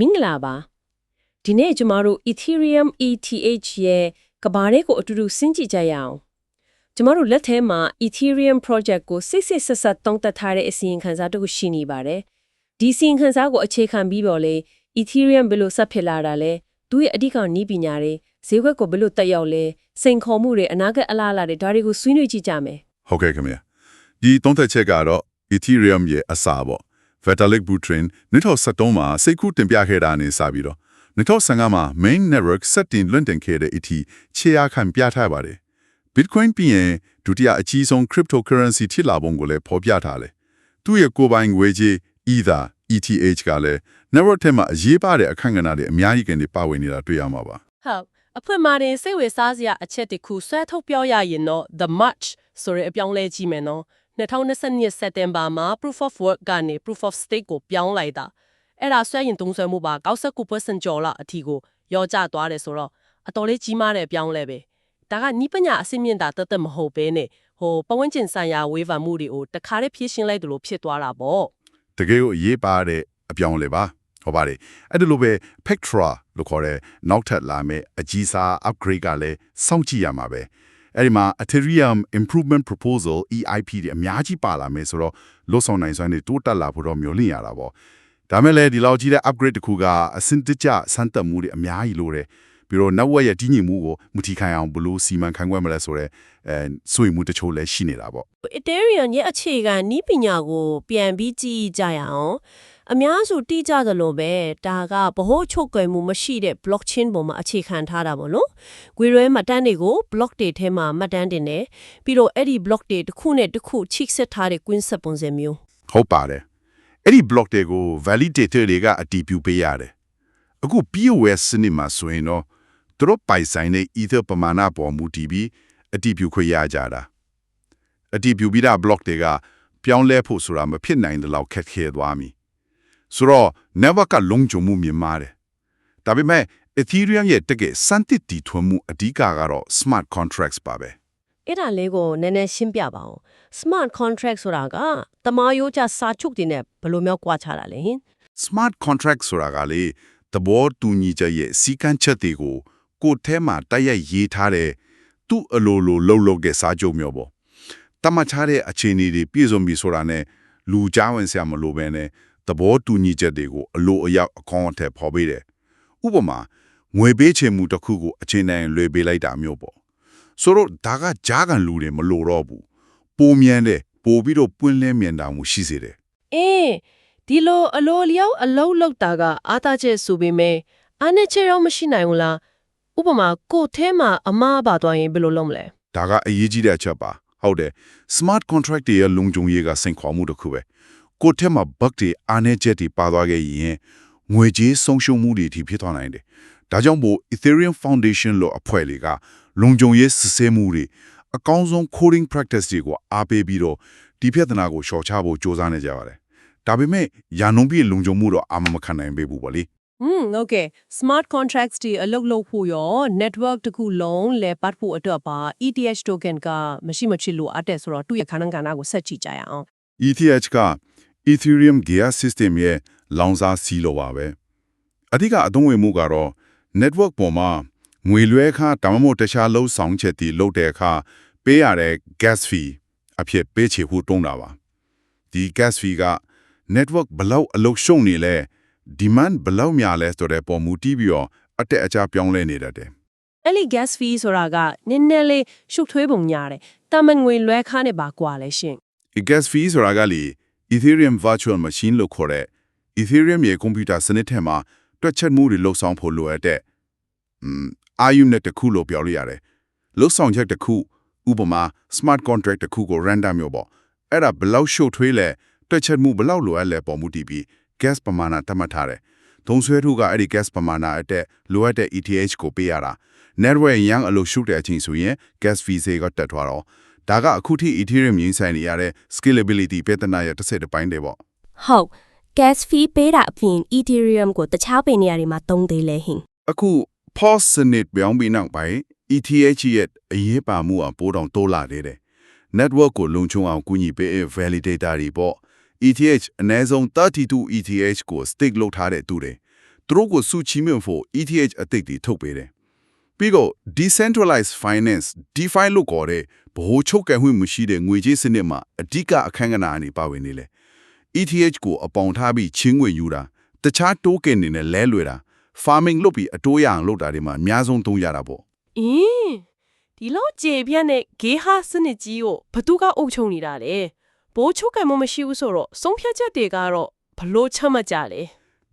မင်္ဂလာပါဒီနေ့ကျမတို့ Ethereum ETH ရဲ့ကဘာလေးကိုအတူတူစဉ်းကြည့်ကြရအောင်ကျမတို့လက်ထဲမှာ Ethereum project ကိုစိတ်စိတ်ဆက်ဆက်တုံးတက်ထားတဲ့အစီရင်ခံစာတစ်ခုရှိနေပါတယ်ဒီစီရင်ခံစာကိုအခြေခံပြီးတော့လေ Ethereum ဘယ်လိုဆက်ဖြစ်လာတာလဲသူရဲ့အဓိကနီးပညာတွေဈေးကွက်ကိုဘယ်လိုတက်ရောက်လဲစိန်ခေါ်မှုတွေအနာဂတ်အလားအလာတွေဒါတွေကိုဆွေးနွေးကြည့်ကြမယ်ဟုတ်ကဲ့ခင်ဗျာဒီသုံးသက်ချက်ကတော့ Ethereum ရဲ့အစာပေါ့ Vitalik Buterin 2013မှာစိတ်ကူးတင်ပြခဲ့တာနဲ့စပြီးတော့2015မှာ main network စတင်လွင့်တင်ခဲ့တဲ့အထိခြေအားခံပြထားပါတယ် Bitcoin ပြီးရင်ဒုတိယအကြီးဆုံး cryptocurrency ဖြစ်လာပုံကိုလည်းဖော်ပြထားတယ်သူ့ရဲ့ကိုယ်ပိုင်ငွေကြေး Ether ETH ကလည်း network ထဲမှာအရေးပါတဲ့အခန့်ကဏ္ဍတွေအများကြီးကနေပါဝင်နေတာတွေ့ရမှာပါဟုတ်အဖွင့်မာတင်စိတ်ဝင်စားစရာအချက်တစ်ခုဆွဲထုတ်ပြောရရင်တော့ the march ဆိုတဲ့အပြောင်းလဲကြည့်မယ်နော် 2022စက်တင်ဘာမှာ proof of work ကနေ proof of stake ကိုပြောင်းလိုက်တာအဲ့ဒါဆွဲရင်သုံးဆွဲမှုပါ99%ကျော်လာအထိကိုရောကျသွားတယ်ဆိုတော့အတော်လေးကြီးမားတဲ့အပြောင်းလဲပဲဒါကနိပညာအစစ်မြင့်တာတသက်မဟုတ်ဘဲနဲ့ဟိုပဝန်းကျင်ဆိုင်ရာဝေဖန်မှုတွေကိုတခါတည်းဖြည့်ရှင်းလိုက်တယ်လို့ဖြစ်သွားတာပေါ့တကယ်ကိုအရေးပါတဲ့အပြောင်းအလဲပါဟုတ်ပါတယ်အဲ့ဒါလိုပဲ Pectra လို့ခေါ်တဲ့နောက်ထပ်လာမယ့်အကြီးစား upgrade ကလည်းစောင့်ကြည့်ရမှာပဲ အဲ့ဒီမှာ Ethereum Improvement Proposal EIP တွေအများကြီးပါလာမယ်ဆိုတော့လွတ်ဆောင်နိုင်စွမ်းတွေတိုးတက်လာဖို့တော့မျှော်လင့်ရတာပေါ့ဒါမဲ့လည်းဒီလောက်ကြီးတဲ့ upgrade တစ်ခုကအစင်တကျစမ်းသပ်မှုတွေအများကြီးလိုတယ်ပြီးတော့ network ရဲ့တည်ငြိမ်မှုကိုမထီခိုင်အောင်ဘယ်လို့စီမံခန့်ခွဲမလဲဆိုတော့အဲစွေမှုတချို့လည်းရှိနေတာပေါ့ Ethereum ရဲ့အခြေခံနိပညာကို ပြန်ပြီးကြည့်ကြရအောင် အများစုတိကျသလိုပဲဒါကဗဟိုချုပ်ကွယ်မှုမရှိတဲ့ blockchain ပေါ်မှာအခြေခံထားတာပေါ့နော်။ဂွေရဲမှတ်တမ်းတွေကို block တွေထဲမှာမှတ်တမ်းတင်တယ်။ပြီးတော့အဲ့ဒီ block တွေတစ်ခုနဲ့တစ်ခုချိတ်ဆက်ထားတဲ့ queen ဆက်ပုံစံမျိုးဟုတ်ပါတယ်အဲ့ဒီ block တွေကို validator တွေကအတည်ပြုပေးရတယ်အခု POS စနစ်မှာဆိုရင်တော့သူတို့ပိုင်ဆိုင်တဲ့ ether ပမာဏပေါ်မူတည်ပြီးအတည်ပြုခွင့်ရကြတာအတည်ပြုပြီးတာ block တွေကပြောင်းလဲဖို့ဆိုတာမဖြစ်နိုင်တဲ့လောက်ခက်ခဲသွားပြီ ဆိုတော့ network ကလုံခြုံမှုမြင်မာတယ်ဒါပေမဲ့ Ethereum ရဲ့တကယ်စံတစ်တီထွန်းမှုအဓိကကတော့ smart contracts ပါပဲ။အဲ့ဒါလေးကိုနည်းနည်းရှင်းပြပါဦး။ smart contract ဆိုတာကတမာယိုးချစာချုပ်တွေနဲ့ဘယ်လိုမျိုးကွာခြားတာလဲဟင် smart contract ဆိုတာကလေသဘောတူညီချက်ရဲ့စီကံချက်တွေကိုကိုယ်ထဲမှာတိုက်ရိုက်ရေးထားတဲ့သူ့အလိုလိုလှုပ်လှုပ်တဲ့စာချုပ်မျိုးပေါ့တမချတဲ့အခြေအနေတွေပြည့်စုံပြီဆိုတာနဲ့လူကြားဝင်စရာမလိုဘဲနဲ့ သဘောတူညီချက်တွေကိုအလိုအရောက်အကောင့်အထက်ဖော်ပေးတယ်ဥပမာငွေပေးချေမှုတစ်ခုကိုအချိန်တိုင်းလွှဲပေးလိုက်တာမျိုးပေါ့ဆိုတော့ဒါကကြားကန်လူတွေမလိုတော့ဘူးပိုမြန်တဲ့ပိုပြီးတော့ပွင့်လင်းမြန်တာမှုရှိစေတယ်။အေးဒီလိုအလိုလျောက်အလုံးလောက်တာကအားသားချက်ဆိုပေမဲ့အားနဲ့ချက်ရောမရှိနိုင်ဘူးလား။ဥပမာကိုယ်ထဲမှာအမားပါသွားရင်ဘယ်လိုလုပ်မလဲဒါကအရေးကြီးတဲ့အချက်ပါဟုတ်တယ် smart contract တွေရဲ့လုံခြုံရေးကစိန်ခေါ်မှုတစ်ခုပဲ ကိုယ့်ထက်မှာဘက်တွေအားနည်းချက်တွေပါသွားခဲ့ရင်ငွေကြေးဆုံးရှုံးမှုတွေအထိဖြစ်သွားနိုင်တယ်။ဒါကြောင့်မို့ Ethereum Foundation လို့အဖွဲ့လေးကလုံခြုံရေးစစ်ဆေးမှုတွေအကောင်းဆုံး coding practice တွေကိုအားပေးပြီးတော့ဒီပြဿနာကိုလျှော့ချဖို့စူးစမ်းနေကြပါတယ်။ဒါပေမဲ့ရာနှုန်းပြည့်လုံခြုံမှုတော့အာမမခံနိုင်ပေဘူးပေါ့လေ။ Hmm okay smart contracts တွေအလုပ်လုပ်ဖို့ရော network တခုလုံးလဲပတ်ဖို့အတွက်ပါ ETH token ကမရှိမချစ်လို့အတက်ဆိုတော့သူ့ရဲ့ခဏခဏကိုဆက်ကြည့်ကြရအောင် ETH က Ethereum Gear System ရဲ့လောင်စာစီလိုပါပဲအဓိကအသုံးဝင်မှုကတော့ network ပေါ်မှာငွေလွှဲခါတမမို့တခြားလုံးဆောင်ချက်တီလုပ်တဲ့အခါပေးရတဲ့ gas fee အဖြစ်ပေးချေဖို့တုံးတာပါဒီ gas fee က network ဘလောက်အလုပ်ရှုံနေလဲ demand ဘလောက်များလဲဆိုတဲ့ပုံမူတည်ပြီးတော့အတက်အကျပြောင်းလဲနေတတ်တယ်အဲ့ဒီ gas fee ဆိုတာကနည်းနည်းလေးရှုပ်ထွေးပုံညာတယ်တာမန်ငွေလွှဲခါနဲ့ပါကွာလဲရှင်ဒီ gas fee ဆိုတာကလေ Ethereum virtual machine လို့ခေါ်တဲ့ Ethereum ရဲ့ကွန်ပျူတာစနစ်ထဲမှာတွက်ချက်မှုတွေလှုပ်ဆောင်ဖို့လိုအပ်တဲ့อืมအာယူနဲ့တစ်ခုလို့ပြောလို့ရတယ်လှုပ်ဆောင်ချက်တစ်ခုဥပမာ smart contract တစ်ခုကို random မျိုးပေါ့အဲ့ဒါဘယ်လောက်ရှုပ်ထွေးလဲတွက်ချက်မှုဘယ်လောက်လိုအပ်လဲပေါ်မူတည်ပြီး gas ပမာဏသတ်မှတ်ထားတယ်သုံးဆွဲထုကအဲ့ဒီ gas ပမာဏအတက်လိုအပ်တဲ့ ETH ကိုပေးရတာ network ရန်အလို့ရှုပ်တဲ့အချိန်ဆိုရင် gas fee ဈေးကတက်သွားတော့ ဒါကအခုထိ Ethereum ရင်းဆိုင်နေရတဲ့ scalability ပြဿနာရဲ့တစ်ဆက်တစ်ပိုင်းတွေပေါ့ဟုတ် gas fee ပေးတာအပြင် Ethereum ကိုတခြားပင်နေရာတွေမှာသုံးသေးလဲဟင်အခု POS စနစ်ပြောင်းပြီးနောက်ပိုင်း ETH ရဲ့အရေးပါမှုအပိုးတောင်တိုးလာသေးတယ် network ကိုလုံခြုံအောင်ကူညီပေးတဲ့ validator တွေပေါ့ ETH အနည်းဆုံး32 ETH ကို stake လုပ်ထားတဲ့သူတွေသူတို့ကိုစုချီးမြှင့်ဖို့ ETH အသစ်တွေထုတ်ပေးတယ် ပြီးတော့ decentralized finance DeFi လို့ခေါ်တဲ့ဗဟိုချုပ်ကဲမှုမရှိတဲ့ငွေကြေးစနစ်မှာအဓိကအခန်းကဏ္ဍအနေပါဝင်နေလေ ETH ကိုအပေါင်ထားပြီးချင်းငွေယူတာတခြား token တွေနဲ့လဲလွယ်တာ farming လုပ်ပြီးအတိုးရအောင်လုပ်တာတွေမှာအများဆုံးသုံးရတာပေါ့အင်းဒီလောက်ကြေပြန့်တဲ့ဂေဟာစနစ်ကြီးကိုဘသူကအုပ်ချုပ်နေတာလဲဘိုးချုပ်ကံမမရှိဘူးဆိုတော့ဆုံးဖြတ်ချက်တွေကတော့ဘလို့ချမှတ်ကြလဲ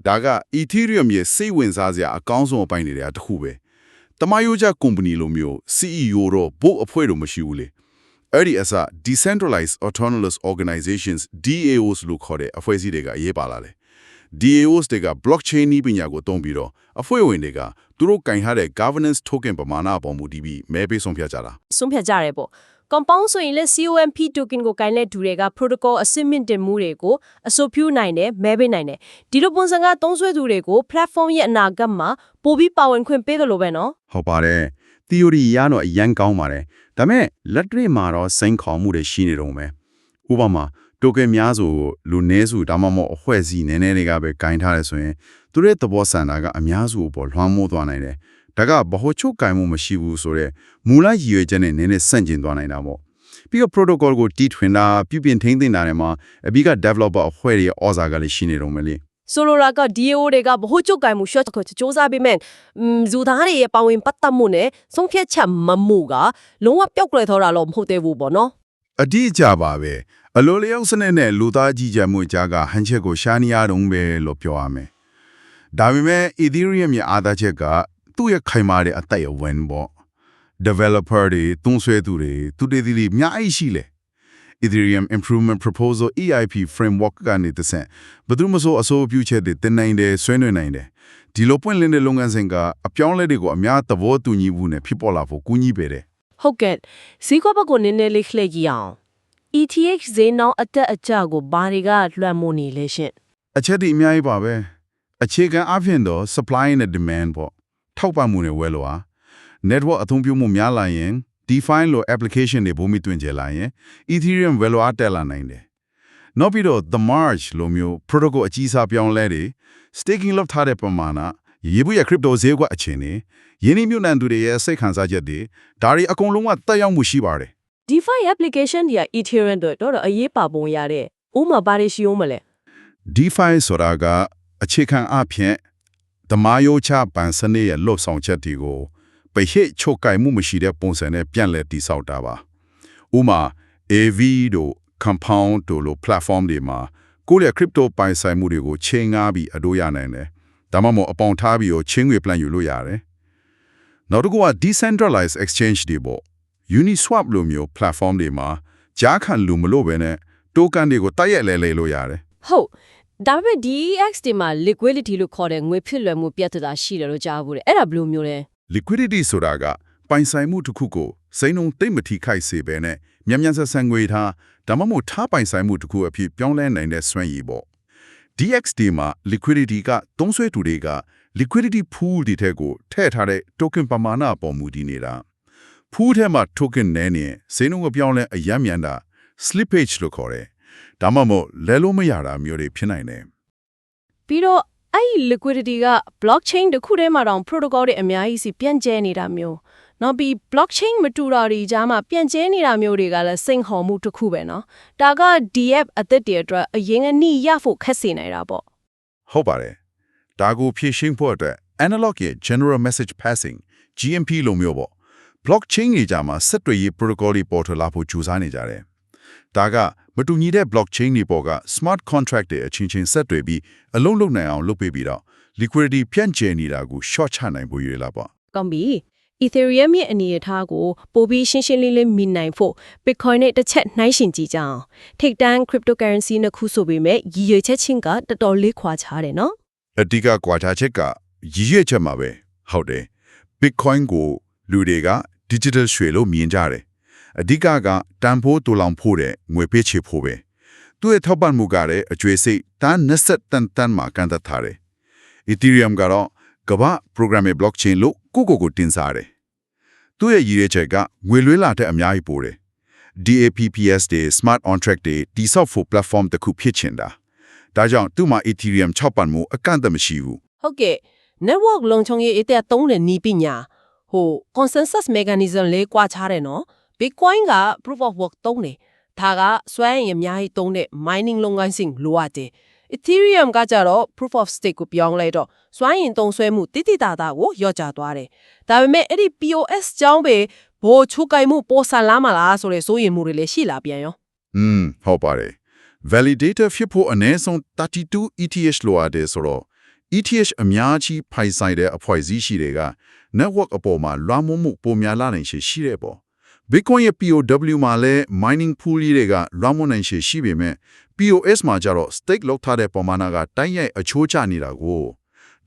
ဒါက Ethereum ရဲ့စိတ်ဝင်စားစရာအကောင်းဆုံးအပိုင်းတွေကတစ်ခုပဲ တမယိုကြကုမ္ပဏီလိုမျိုး CEO တော့ဘို့အဖွဲ့တော့မရှိဘူးလေအဲ့ဒီအစ decentralized autonomous organizations DAOs လို့ခေါ်တဲ့အဖွဲ့အစည်းတွေကအရေးပါလာတယ် DAOs တွေက blockchain နည်းပညာကိုသုံးပြီးတော့အဖွဲ့ဝင်တွေကသူတို့ကင်ထားတဲ့ governance token ပမာဏအပေါ်မူတည်ပြီးမဲပေးဆုံးဖြတ်ကြတာဆုံးဖြတ်ကြရဲပေါ့ compound ဆိုရင်လည်း COMP token ကိုကိုင်လက်တူတွေက protocol အစစ်မြင့်တင်မှုတွေကိုအဆိုပြုနိုင်တယ်မဲပေးနိုင်တယ်ဒီလိုပုံစံကသုံးဆွဲသူတွေကို platform ရဲ့အနာဂတ်မှာပိုပြီးပါဝင်ခွင့်ပေးတယ်လို့ပဲနော်ဟုတ်ပါတယ် theory ရတော့အရန်ကောင်းပါတယ်ဒါပေမဲ့လက်တွေ့မှာတော့စိန်ခေါ်မှုတွေရှိနေတော့မယ်ဥပမာ token များစုကိုလူနည်းစုဒါမှမဟုတ်အဖွဲ့အစည်းနည်းနည်းတွေကပဲဂိုင်းထားတယ်ဆိုရင်သူတို့ရဲ့သဘောဆန္ဒကအများစုကိုပေါ်လွှမ်းမိုးသွားနိုင်တယ် ဒါကဘ ਹੁ ချုပ်ကင်မှုမရှိဘူးဆိုတော့မူလရည်ရွယ်ချက်နဲ့နည်းနည်းဆန့်ကျင်သွားနိုင်တာပေါ့ပြီးတော့ protocol ကိုတီးထွင်တာပြုပြင်ထိန်းသိမ်းတာတွေမှာအပြီးက developer အဖွဲ့တွေရဲ့ဩဇာကလည်းရှိနေတော့မယ်လေ ဆိုလိုတာက DAO တွေကဘ ਹੁ ချုပ်ကိုင်မှု short ကိုစ조사ပေးမယ်อืมဇူသားတွေရဲ့ပါဝင်ပတ်သက်မှုနဲ့ဆုံးဖြတ်ချက်မမှုကလုံးဝပျောက်ကွယ်သွားတာတော့မဟုတ်သေးဘူးပေါ့နော် အတိအကျပါပဲအလိုလျောက်စနစ်နဲ့လူသားကြီးကြမှုကြားကဟန်ချက်ကိုရှားနေရတော့ပဲလို့ပြောရမယ်ဒါပေမဲ့ Ethereum ရဲ့အားသာချက်က သူ့ရဲ့ခိုင်မာတဲ့အသက်အဝင်ပေါ့ developer တွေသုံးဆွဲသူတွေသူတွေဒီအများကြီးရှိလေ Ethereum Improvement Proposal EIP framework ကနေတဆင့်ဘယ်သူမှမဆိုအဆိုပြုချက်တွေတင်နိုင်တယ်ဆွဲနွှဲနိုင်တယ်ဒီလိုပွင့်လင်းတဲ့လုပ်ငန်းစဉ်ကအပြောင်းအလဲတွေကိုအများသဘောတူညီမှုနဲ့ဖြစ်ပေါ်လာဖို့ကူညီပေးတယ်ဟုတ်ကဲ့ဈေးကွက်ဘက်ကိုနည်းနည်းလေးလှည့်ကြည့်အောင် ETH ဈေးနှောင်းအတက်အကျကိုဘာတွေကလွှမ်းမိုးနေလဲရှင်အချက်ဒီအများကြီးပါပဲအခြေခံအဖြစ်တော့ supply နဲ့ demand ပေါ့ ထောက်ပံ့မှုနဲ့ဝယ်လို့ဟာ network အသုံးပြုမှုများလာရင် define လို့ application တွေဘုံမီတွင်ကျလာရင် ethereum value အတက်လာနိုင်တယ်နောက်ပြီးတော့ the march လိုမျိုး protocol အကြီးစားပြောင်းလဲတွေ staking လုပ်ထားတဲ့ပမာဏရေဘူးရ crypto ဈေးကွက်အခြေအနေယင်းနှမြုပ်နှံသူတွေရဲ့စိတ်ခံစားချက်တွေဒါတွေအကုန်လုံးကတက်ရောက်မှုရှိပါတယ် DeFi application တွေက Ethereum တို့တော့အရေးပါပုံရတဲ့ဥမာဘာတွေရှိအောင်မလဲ DeFi ဆိုတာကအခြေခံအဖြစ် ဓမ္မယောချပန်စနစ်ရဲ့လှုပ်ဆောင်ချက်တွေကိုပဟိချုပ်ကိုင်မှုမရှိတဲ့ပုံစံနဲ့ပြန်လည်တည်ဆောက်တာပါ။ဥမာ AV တို့ Compound တို့လို platform တွေမှာကိုယ့်ရဲ့ crypto ပိုင်ဆိုင်မှုတွေကိုချိန်ငှားပြီးအတိုးရနိုင်တယ်။ဒါမှမဟုတ်အပေါင်ထားပြီးတော့ချင်းငွေ plan ယူလို့ရတယ်။နောက်တစ်ခုက decentralized exchange တွေပေါ့ Uniswap လိုမျိုး platform တွေမှာကြားခံလူမလို့ပဲနဲ့ token တွေကိုတိုက်ရိုက်လဲလှယ်လို့ရတယ်ဟုတ် ဒါပေမဲ့ DEX တွေမှာ liquidity လို့ခေါ်တဲ့ငွေဖြစ်လွယ်မှုပြတ်တာရှိတယ်လို့ကြားဘူးတယ်အဲ့ဒါဘယ်လိုမျိုးလဲ liquidity ဆိုတာကပိုင်ဆိုင်မှုတစ်ခုကိုစိန်ုံတိတ်မထိခိုက်စေဘဲနဲ့မြန်မြန်ဆက်ဆက်ငွေထားဒါမှမဟုတ်ထားပိုင်ဆိုင်မှုတစ်ခုအဖြစ်ပြောင်းလဲနိုင်တဲ့စွမ်းရည်ပေါ့ DXD မှာ liquidity ကသုံးဆွဲသူတွေက liquidity pool တွေထဲကိုထည့်ထားတဲ့ token ပမာဏအပေါ်မူတည်နေတာ pool ထဲမှာ token နည်းနေစိန်ုံအပြောင်းလဲအယမ်းမြန်တာ slippage လို့ခေါ်တယ် ဒါမှမဟုတ်လဲလို့မရတာမျိုးတွေဖြစ်နိုင်တယ် ပြီးတော့အဲ့ဒီ liquidity က blockchain တစ်ခုထဲမှာတောင် protocol တွေအများကြီးစီပြန့်ကျဲနေတာမျိုးနောက်ပြီး blockchain မတူတာတွေကြားမှာပြန့်ကျဲနေတာမျိုးတွေကလည်းစိန်ခေါ်မှုတစ်ခုပဲเนาะဒါက DF အသက်တွေအတွက်အရင်အနည်းရဖို့ခက်စေနိုင်တာပေါ့ ဟုတ်ပါတယ်ဒါကိုဖြည့်ရှင်းဖို့အတွက် analog ရဲ့ general message passing GMP လိုမျိုးပေါ့ blockchain တွေကြမှာဆက်တွေရေး protocol တွေပေါ်ထွက်လာဖို့ကြိုးစားနေကြတယ် ဒါကမတူညီတဲ့ blockchain တွေပေါ်က smart contract တွေအချင်းချင်းဆက်တွေပြီးအလုံးလုံးနိုင်အောင်လုပ်ပေးပြီးတော့ liquidity ဖြန့်ကျဲနေတာကို short ချနိုင်ဖို့ရည်လာပေါ့ကောင်းပြီ Ethereum ရဲ့အနေအထားကိုပိုပြီးရှင်းရှင်းလင်းလင်းမြင်နိုင်ဖို့ Bitcoin နဲ့တစ်ချက်နှိုင်းယှဉ်ကြည့်ကြအောင်ထိပ်တန်း cryptocurrency နှစ်ခုဆိုပေမဲ့ရည်ရွယ်ချက်ချင်းကတော်တော်လေးခွာခြားတယ်နော်အဓိကကွာခြားချက်ကရည်ရွယ်ချက်မှာပဲဟုတ်တယ် Bitcoin ကိုလူတွေက digital ရွှေလို့မြင်ကြတယ် အဓိကကတန်ဖိုးတူလောင်ဖို့တဲ့ငွေပေးချေဖို့ပဲသူ့ရဲ့ထောက်ပံ့မှုကလည်းအကျွေးစိတ်တန်း20တန်တန်မှာကန်တတ်ထားတယ် Ethereum ကတော့ကမ္ဘာ programmable blockchain လို့ကိုကိုကိုတင်စားတယ်သူ့ရဲ့ရည်ရွယ်ချက်ကငွေလွှဲလာတဲ့အများကြီးပို့တယ် DAPPS တွေ smart contract တွေတိဆောက်ဖို့ platform တစ်ခုဖြစ်ချင်တာဒါကြောင့်သူ့မှာ Ethereum 6ပန်မှုအကန့်အသတ်မရှိဘူးဟုတ်ကဲ့ network လုံခြုံရေးအတက်သုံးတဲ့နီးပညာဟို consensus mechanism လေးကွာခြားတယ်နော် bitcoin က proof of work သုံးတယ်ဒါကစွမ်းအင်အများကြီးသုံးတဲ့ mining လုပ်ငန်းစဉ်လိုအပ်တယ် ethereum ကကြတော့ proof of stake ကိုပြောင်းလဲတော့စွမ်းအင်သုံးဆွဲမှုတိတိတသာကိုရော့ကျသွားတယ်ဒါပေမဲ့အဲ့ဒီ POS ကြောင်းပဲဘိုးချုပ်ကိုင်မှုပေါ်ဆန်လာမလားဆိုတဲ့စိုးရိမ်မှုတွေလည်းရှိလာပြန်ရောอืมဟုတ်ပါတယ် validator ဖြစ်ဖို့အနည်းဆုံး32 ETH လိုအပ်တယ်ဆိုတော့ ETH အများကြီးဖိုင်ဆိုင်တဲ့အဖွဲ့အစည်းရှိတွေက network အပေါ်မှာလွှမ်းမိုးမှုပုံများလာနိုင်ရှိရှိတဲ့ပေါ့ Bitcoin ရဲ့ POW မှာလည်း mining pool ကြီးတွေကလွှမ်းမိုးနိုင်ရှိရှိပေမဲ့ POS မှာကျတော့ stake လောက်ထားတဲ့ပမာဏကတိုင်းရိုက်အချိုးချနေတာကို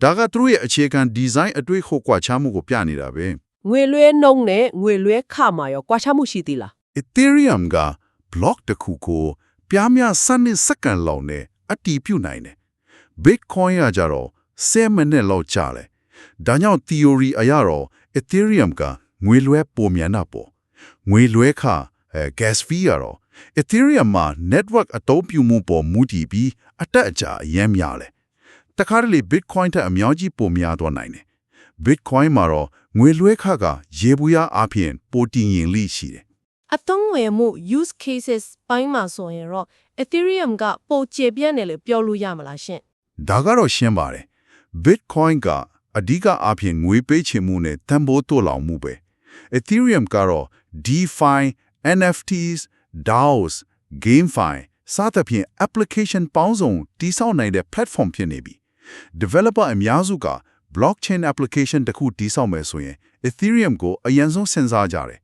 ဒါကသူတို့ရဲ့အခြေခံ design အတွေ့အခေါ်ကွာခြားမှုကိုပြနေတာပဲငွေလွှဲနှုန်းနဲ့ငွေလွှဲခမှာရောကွာခြားမှုရှိသေးလား Ethereum က block တစ်ခုကိုပြားများစနစ်စက္ကန့်လောက်နဲ့အတည်ပြုနိုင်တယ်။ Bitcoin ကကြတော့10မိနစ်လောက်ကြာတယ်။ဒါကြောင့် theory အရတော့ Ethereum ကငွေလွှဲပုံမြန်တာပေါ့။ ငွေလွှဲခအဲ gas fee ရတော့ Ethereum မှာ network အသုံးပြုမှုပေါ်မူတည်ပြီးအတက်အကျအရင်များတယ်။တခါတလေ Bitcoin ထက်အများကြီးပုံများသွားနိုင်တယ်။ Bitcoin မှာတော့ငွေလွှဲခကရေဘူးရအပြင်ပိုတင်ရင်လိရှိတယ်အသုံးဝင်မှု use cases ပိုင်းမှာဆိုရင်တော့ Ethereum ကပိုကျေပြန့်တယ်လို့ပြောလို့ရမလားရှင်ဒါကတော့ရှင်းပါတယ် Bitcoin ကအဓိကအားဖြင့်ငွေပေးချေမှုနဲ့တန်ဖိုးတိုးလောင်မှုပဲ Ethereum ကတော့ DeFi NFTs DAOs GameFi စသဖြင့် application ပေါင်းစုံတည်ဆောက်နိုင်တဲ့ platform ဖြစ်နေပြီ developer အများစုက blockchain application တစ်ခုတည်ဆောက်မယ်ဆိုရင် Ethereum ကိုအရင်ဆုံးစဉ်းစားကြတယ်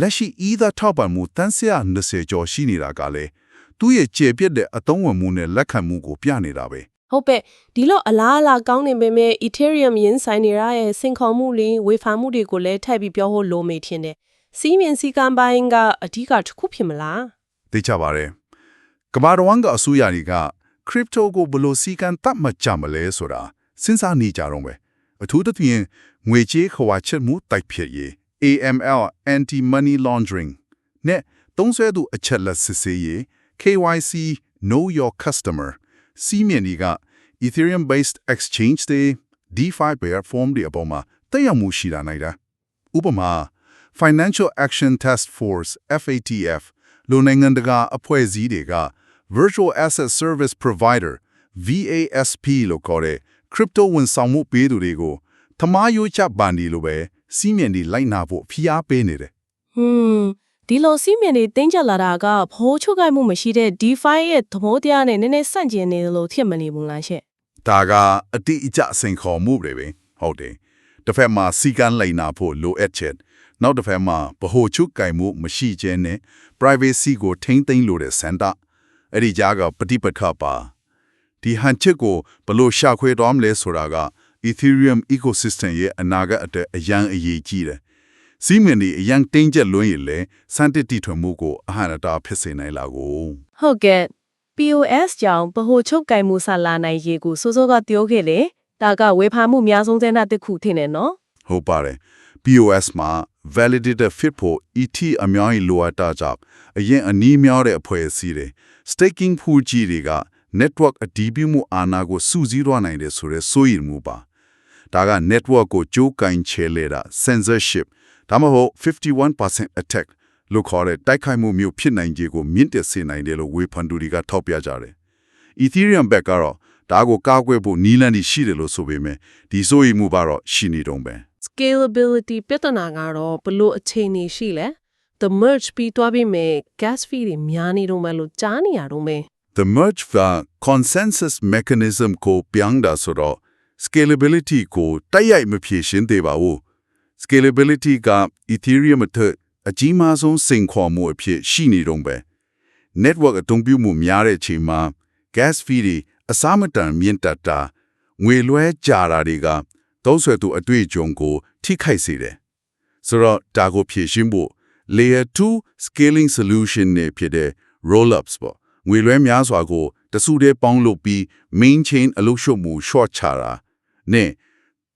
လက်ရှိ Ether ထောက်ပံ့မှုတန်းဆရာ20ကျော်ရှိနေတာကလည်းသူ့ရဲ့ကျေပြစ်တဲ့အသုံးဝင်မှုနဲ့လက်ခံမှုကိုပြနေတာပဲဟုတ်ပဲဒီလိုအလားအလာကောင်းနေပေမဲ့ Ethereum ရင်းဆိုင်နေရရဲ့စင်ခေါ်မှုလေးဝေဖန်မှုတွေကိုလည်းထပ်ပြီးပြောဖို့လိုမေထင်တယ် စီးမြင်စည်းကမ်းပိုင်းကအဓိကတစ်ခုဖြစ်မလားသိချပါတယ်ကမ္ဘာတော်ဝန်ကအစိုးရတွေက crypto ကိုဘယ်လိုစီကံတတ်မှတ်ကြမလဲဆိုတာစဉ်းစားနေကြတော့ပဲအထူးသဖြင့်ငွေကြေးခွာချက်မှုတိုက်ဖြစ်ရေး AML anti money laundering နဲ့သုံးဆွဲသူအချက်လက်စစ်ဆေးရေး KYC know your customer စီးမြင်တွေက Ethereum based exchange တွေ DeFi platform တွေအပေါ်မှာတက်ရောက်မှုရှိလာနိုင်တာဥပမာ Financial Action Task Force FATF လူနိုင်ငံတကာအဖွဲ့အစည်းတွေက Virtual Asset Service Provider VASP လို့ခေါ်တဲ့ crypto ဝန်ဆောင်မှုပေးသူတွေကိုသမားရိုးချဘန်ဒီလိုပဲစီးမြင်ဒီလိုက်နာဖို့ဖိအားပေးနေတယ်ဟွန်းဒီလိုစီးမြင်တွေတင်းကျပ်လာတာကဖိုးချုပ်ကိုက်မှုမရှိတဲ့ DeFi ရဲ့သဘောတရားနဲ့နည်းနည်းဆန့်ကျင်နေတယ်လို့ထင်မနေဘူးလားရှင့်ဒါကအတိအကျစိန်ခေါ်မှုတွေပဲဟုတ်တယ်တစ်ဖက်မှာစီကံလိုက်နာဖို့လိုအပ်ချက် နောက်တစ်ဖက်မှာဗဟိုချုပ်ကင်မှုမရှိခြင်းနဲ့ privacy ကိုထိမ့်သိမ်းလို့တဲ့စန္ဒအဲ့ဒီကြားကပฏิပက္ခပါဒီဟန်ချက်ကိုဘလို့ရှာခွေတော်မလဲဆိုတာက Ethereum ecosystem ရဲ့အနာဂတ်အတွက်အရန်အရေးကြီးတယ်စီးမင်ဒီအရန်တင်းကျပ်လွန်းရင်လေစန်တတိထွင်မှုကိုအဟန္တာဖြစ်စေနိုင်လာကိုဟုတ်ကဲ့ POS ကြောင့်ဗဟိုချုပ်ကိုင်မှုဆလာနိုင်ရေးကိုစိုးစိုးကပြောခဲ့လေဒါကဝေဖန်မှုများဆုံးတဲ့နာတစ်ခုထင်တယ်နော်ဟုတ်ပါတယ် POS မှာ validated fit ဖို့ ET အများကြီးလိုအပ်တာကြောင့်အရင်အနည်းများတဲ့အဖွဲ့အစည်းတွေ staking pool ကြီးတွေက network အတည်ပြုမှုအာဏာကိုစုစည်းရနိုင်တယ်ဆိုရဲစိုးရိမ်မှုပါဒါက network ကိုကြိုးကင်ချဲလေတာ censorship ဒါမှမဟုတ်51% attack လို့ခေါ်တဲ့တိုက်ခိုက်မှုမျိုးဖြစ်နိုင်ခြေကိုမြင့်တက်စေနိုင်တယ်လို့ဝေဖန်သူတွေကထောက်ပြကြတယ် Ethereum ဘက်ကတော့ဒါကိုကာကွယ်ဖို့နီးလန်းရှိတယ်လို့ဆိုပေမဲ့ဒီစိုးရိမ်မှုကတော့ရှိနေတော့ပဲ scalability ပြဿနာကတော့ဘလို့အခြေအနေရှိလဲ the merge ပြီးသွားပြီးမယ် gas fee တွေများနေတော့မှလို့ကြားနေရတော့မယ် The merge က consensus mechanism ကိုပြောင်းတာဆိုတော့ scalability ကိုတိုက်ရိုက်မဖြေရှင်းသေးပါဘူး scalability က Ethereum အထက်အကြီးမားဆုံးစိန်ခေါ်မှုအဖြစ်ရှိနေတော့ပဲ network အသုံးပြုမှုများတဲ့ချိန်မှာ gas fee တွေအစားမတန်မြင့်တက်တာငွေလွှဲကြတာတွေက သုံးဆွဲသူအတွေ့အကြုံကို ထိခိုက်စေတယ်ဆိုတော့ဒါကိုဖြေရှင်းဖို့ layer 2 scaling solution နဲ့ဖြစ်တဲ့ roll ups ပေါ့ငွေလွှဲများစွာကိုတစုတည်းပေါင်းလုပ်ပြီး main chain အလုပ်ရှုပ်မှု short ချတာနဲ့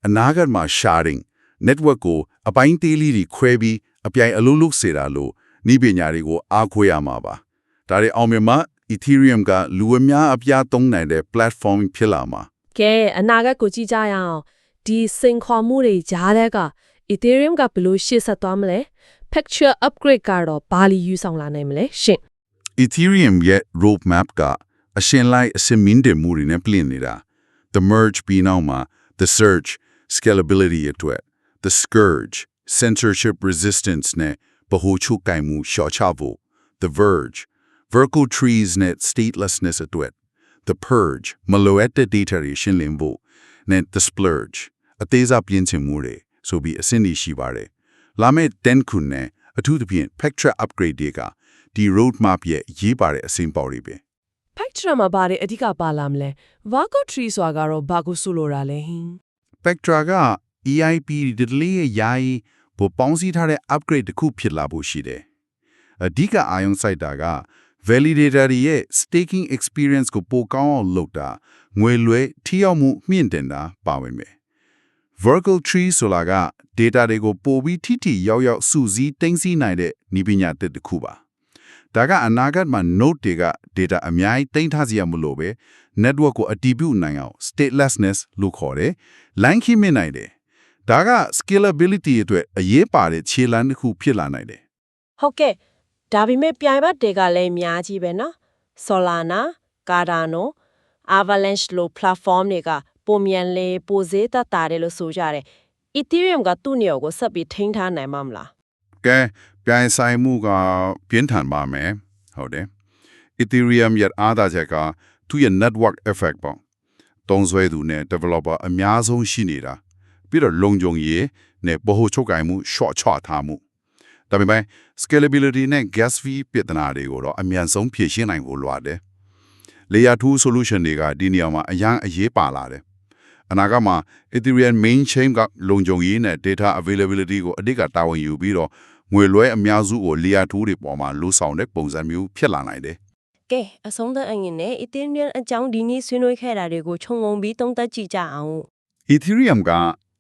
အနာဂတ်မှာ sharding network ကိုအပိုင်းသေးလေးတွေခွဲပြီးအပြိုင်အလုပ်လုပ်စေတာလို့ဤပညာတွေကိုအားကိုးရမှာပါဒါတွေအောင်မြင်မှ Ethereum ကလူအများအပြားသုံးနိုင်တဲ့ platform ဖြစ်လာမှာကဲအနာဂတ်ကိုကြည့်ကြရအောင် ဒီစင်ခေါ်မှုတွေကြားတဲ့က Ethereum ကဘယ်လိုရှေ့ဆက်သွားမလဲ Picture upgrade ကတော့ဘာလီယူဆောင်လာနိုင်မလဲရှင့် Ethereum ရဲ့ roadmap ကအရှင်လိုက်အစင်မင်းတင်မှုတွေနဲ့ပြင်နေတာ the merge ပြီးနောက်မှာ the surge scalability အတွက် the scourge censorship resistance နဲ့ဗဟိုချုပ်ကင်မှုရှော့ချဖို့ the verge vertical trees နဲ့ statelessness အတွက် the purge မလိုအပ်တဲ့ data တွေရှင်းလင်းဖို့ နဲ့ the splurge အသေးစားပြင်ဆင်မှုတွေဆိုပြီးအဆင့်တွေရှိပါတယ်လာမယ့်10ခုနဲ့အထူးသဖြင့် Pectra upgrade တွေကဒီ roadmap ရဲ့ရေးပါတဲ့အဆင့်ပေါ်တွေပဲ Picture မှာဘာတွေအဓိကပါလာမလဲ Vago tree ဆိုတာကတော့ဘာကိုဆိုလိုတာလဲဟင်း Pectra က EIP ဒီလေးရဲ့ယာယီဘပေါင်းစည်းထားတဲ့ upgrade တစ်ခုဖြစ်လာဖို့ရှိတယ်။အဓိကအာရုံစိုက်တာက validator တွေရဲ့ staking experience ကိုပိုကောင်းအောင်လုပ်တာငွေလွှဲထိရောက်မှုမြင့်တင်တာပါဝင်မယ်။ Vertical tree ဆိုတာက data တွေကိုပိုပြီးထိထိရောက်ရောက်စုစည်းတင်စီနိုင်တဲ့နည်းပညာတစ်ခုပါ။ဒါကအနာဂတ်မှာ node တွေက data အများကြီးတင်ထားစရာမလိုပဲ network ကိုအတည်ပြုနိုင်အောင် statelessness လို့ခေါ်တယ်။ line ခိမင်းနိုင်တယ်။ဒါက scalability အတွက်အရေးပါတဲ့ခြေလှမ်းတစ်ခုဖြစ်လာနိုင်တယ်ဟုတ်ကဲ့ ဒါပေမဲ့ပြိုင်ဘက်တွေကလည်းအများကြီးပဲနော် Solana Cardano Avalanche လို platform တွေကပုံမြန်လေပိုဈေးသက်သာတယ်လို့ဆိုကြတယ် Ethereum ကသူ့နေရာကိုဆက်ပြီးထိန်းထားနိုင်မှာမလား။ကဲပြိုင်ဆိုင်မှုကပြင်းထန်ပါမယ်။ဟုတ်တယ်။ Ethereum ရဲ့အားသာချက်ကသူ့ရဲ့ network effect ပေါ့။တုံးဆွဲသူနဲ့ developer အများဆုံးရှိနေတာ။ပြီးတော့လုံခြုံရေးနဲ့ဗဟိုချုပ်ကိုင်မှု short ချထားမှု။ ဒါပေမဲ့ scalability နဲ့ gas fee ပြဿနာတွေကိုတော့အမြန်ဆုံးဖြေရှင်းနိုင်ဖို့လိုတယ်။ layer 2 solution တွေကဒီနေရာမှာအရန်အရေးပါလာတယ်။အနာဂတ်မှာ Ethereum main chain ကလုံခြုံရေးနဲ့ data availability ကိုအဓိကတာဝန်ယူပြီးတော့ငွေလွှဲအများစုကို layer 2တွေပေါ်မှာလိုဆောင်တဲ့ပုံစံမျိုးဖြစ်လာနိုင်တယ်ကဲအဆုံးသတ်အရင်နဲ့ Ethereum အကြောင်းဒီနေ့ဆွေးနွေးခဲ့တာတွေကိုခြုံငုံပြီးသုံးသပ်ကြည့်ကြအောင် Ethereum က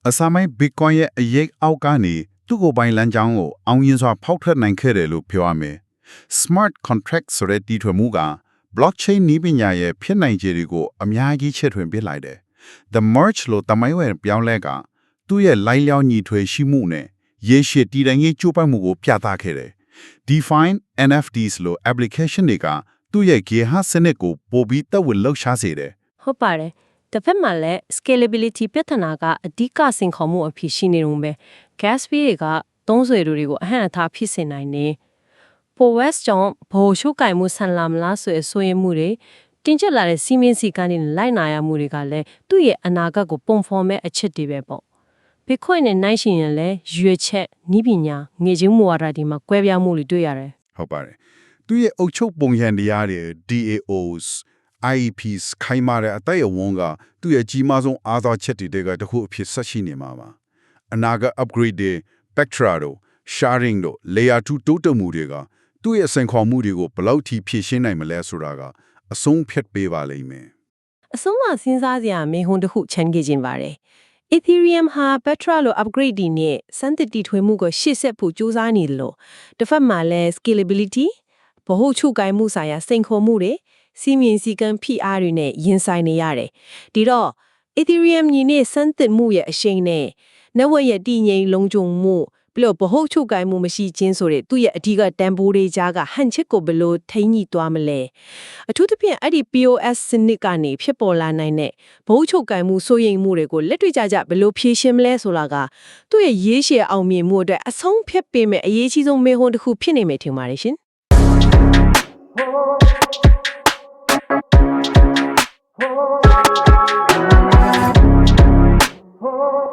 အစာမိုင်း Bitcoin ရဲ့အရေးအောက်ကနေ သူ့ကိုယ်ပိုင်လမ်းကြောင်းကိုအောင်မြင်စွာဖောက်ထွက်နိုင်ခဲ့တယ်လို့ပြောရမယ်။ Smart contract ဆိုတဲ့တည်ထွင်မှုက blockchain နည်းပညာရဲ့ဖြစ်နိုင်ခြေတွေကိုအများကြီးချဲ့ထွင်ပြလိုက်တယ်။ The merge လို့တမိုင်းဝင်ပြောင်းလဲကသူ့ရဲ့လိုက်လျောင်းညီထွေရှိမှုနဲ့ရေရှည်တည်တိုင်းရေးကြိုးပမ်းမှုကိုပြသခဲ့တယ်။ Define NFTs လို့ application တွေကသူ့ရဲ့ gear စနစ်ကိုပိုပြီးသက်ဝင်လှုပ်ရှားစေတယ်ဟုတ်ပါတယ် တစ်ဖက်မှာလည်း scalability ပြဿနာကအဓိကစင်ခေါ်မှုအဖြစ်ရှိနေုံပဲ gas fee တွေကသုံးစွဲသူတွေကိုအဟန့်အတားဖြစ်စေနိုင်နေပို west ကြောင့်ဘောရှုကင်မှုဆန်လာမလားဆိုရယ်ဆိုရင်မှုတွေတင်ကျက်လာတဲ့စီမင်းစီကန်းတွေနဲ့လိုက်နာရမှုတွေကလည်းသူ့ရဲ့အနာဂတ်ကိုပုံဖော်မဲ့အချက်တွေပဲပေါ့ Bitcoin နဲ့နိုင်ရှင်ရင်လည်းရွေချက်နီးပညာငွေချင်းမူဝါဒဒီမှာကွဲပြားမှုတွေတွေ့ရတယ်။ဟုတ်ပါတယ်။သူ့ရဲ့အုပ်ချုပ်ပုံရန်တရားတွေ DAOs IEPs ခိုင်မာတဲ့အတိုက်အဝန်းကသူ့ရဲ့ကြီးမားဆုံးအားသာချက်တွေကတခုအဖြစ်ဆက်ရှိနေမှာပါ။အနာဂတ် upgrade တွေ Spectra တို့ sharing တို့ layer 2တိုးတက်မှုတွေကသူ့ရဲ့စင်ခေါ်မှုတွေကိုဘယ်လောက်ထိဖြည့်ရှင်းနိုင်မလဲဆိုတာကအဆုံးဖြတ်ပေးပါလိမ့်မယ်။အဆုံးအစဉ်းစားစရာမေးခွန်းတစ်ခုချန်ခဲ့ခြင်းပါတယ် Ethereum ဟာ Petra လို upgrade ဒီနဲ့စမ်းသစ်တီထွေးမှုကိုရှေ့ဆက်ဖို့ကြိုးစားနေတယ်လို့တစ်ဖက်မှာလည်း scalability ဘဟုချုပ်ကိုင်မှုဆိုင်ရာစိန်ခေါ်မှုတွေ စီမင်းစည်းကမ်း PR တွေနဲ့ရင်ဆိုင်နေရတယ်ဒီတော့ Ethereum ညီနဲ့စမ်းသစ်မှုရဲ့အရှိန်နဲ့ network ရဲ့တည်ငြိမ်လုံခြုံမှုပြီးတော့ဘဟုချုပ်ကိုင်မှုမရှိခြင်းဆိုတဲ့သူ့ရဲ့အဓိကတန်ဖိုးတွေကြားကဟန်ချစ်ကိုဘယ်လိုထိန်းညှိသွားမလဲအထူးသဖြင့်အဲ့ဒီ POS စနစ်ကနေဖြစ်ပေါ်လာနိုင်တဲ့ဘဟုချုပ်ကိုင်မှုစိုးရိမ်မှုတွေကိုလက်တွေ့ကြကြဘယ်လိုဖြေရှင်းမလဲဆိုတာကသူ့ရဲ့ရေးရှည်အောင်မြင်မှုအတွက်အဆုံးဖြတ်ပေးမဲ့အရေးကြီးဆုံးမေးခွန်းတစ်ခုဖြစ်နေမယ်ထင်ပါတယ်ရှင်။ Oh. oh.